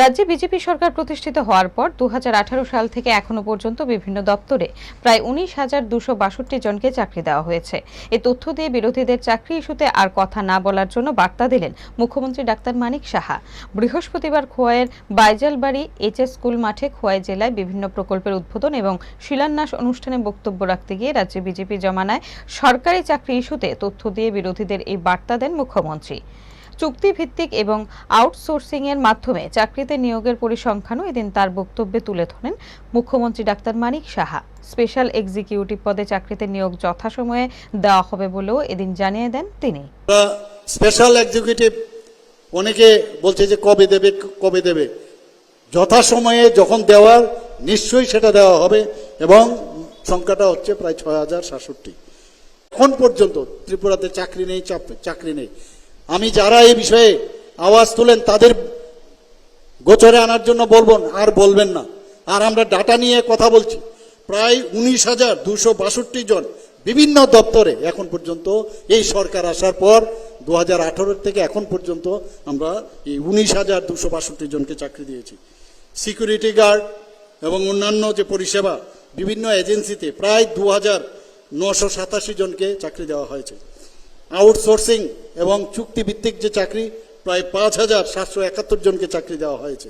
রাজ্যে বিজেপি সরকার প্রতিষ্ঠিত হওয়ার পর দু হাজার আঠারো সাল থেকে এখনও পর্যন্ত বিভিন্ন দপ্তরে প্রায় উনিশ হাজার দুশো বাষট্টি জনকে চাকরি দেওয়া হয়েছে। এ তথ্য দিয়ে বিরোধীদের চাকরি ইস্যুতে আর কথা না বলার জন্য বার্তা দিলেন মুখ্যমন্ত্রী ডাক্তার মানিক সাহা। বৃহস্পতিবার খোয়াইয়ের বাইজালবাড়ি এইচএস স্কুল মাঠে খোয়াই জেলায় বিভিন্ন প্রকল্পের উদ্বোধন এবং শিলান্যাস অনুষ্ঠানে বক্তব্য রাখতে গিয়ে রাজ্যে বিজেপি জমানায় সরকারি চাকরি ইস্যুতে তথ্য দিয়ে বিরোধীদের এই বার্তা দেন মুখ্যমন্ত্রী। চুক্তিভিত্তিক এবং আউটসোর্সিং এর মাধ্যমে চাকরিতে নিয়োগের পরিসংখ্যানও এদিন তার বক্তব্যে তুলে ধরেন মুখ্যমন্ত্রী doctor Manik Saha. Special executive পদে চাকরিতে নিয়োগ যথাসময়ে দেওয়া হবে বলেও এদিন জানিয়ে দেন তিনি। স্পেশাল এক্সিকিউটিভ অনেকে বলছে যে কবে দেবে কবে দেবে। যথাসময়ে যখন দেওয়ার, নিশ্চয়ই সেটা দেওয়া হবে এবং সংখ্যাটা হচ্ছে প্রায় ছয় হাজার সাতষট্টি। এখন পর্যন্ত ত্রিপুরাতে চাকরি নেই চাকরি নেই। আমি যারা এই বিষয়ে আওয়াজ তোলেন, তাদের গোচরে আনার জন্য বলবেন আর বলবেন না। আর আমরা ডাটা নিয়ে কথা বলছি। প্রায় উনিশ হাজার দুশো বাষট্টি জন বিভিন্ন দপ্তরে এখন পর্যন্ত এই সরকার আসার পর দু হাজার আঠারো থেকে এখন পর্যন্ত আমরা এই উনিশ হাজার দুশো বাষট্টি জনকে চাকরি দিয়েছি। সিকিউরিটি গার্ড এবং অন্যান্য যে পরিষেবা বিভিন্ন এজেন্সিতে প্রায় দু হাজার নশো সাতাশি জনকে চাকরি দেওয়া হয়েছে। আউটসোর্সিং এবং চুক্তিভিত্তিক যে চাকরি প্রায় পাঁচ হাজার সাতশো একাত্তর জনকে চাকরি দেওয়া হয়েছে।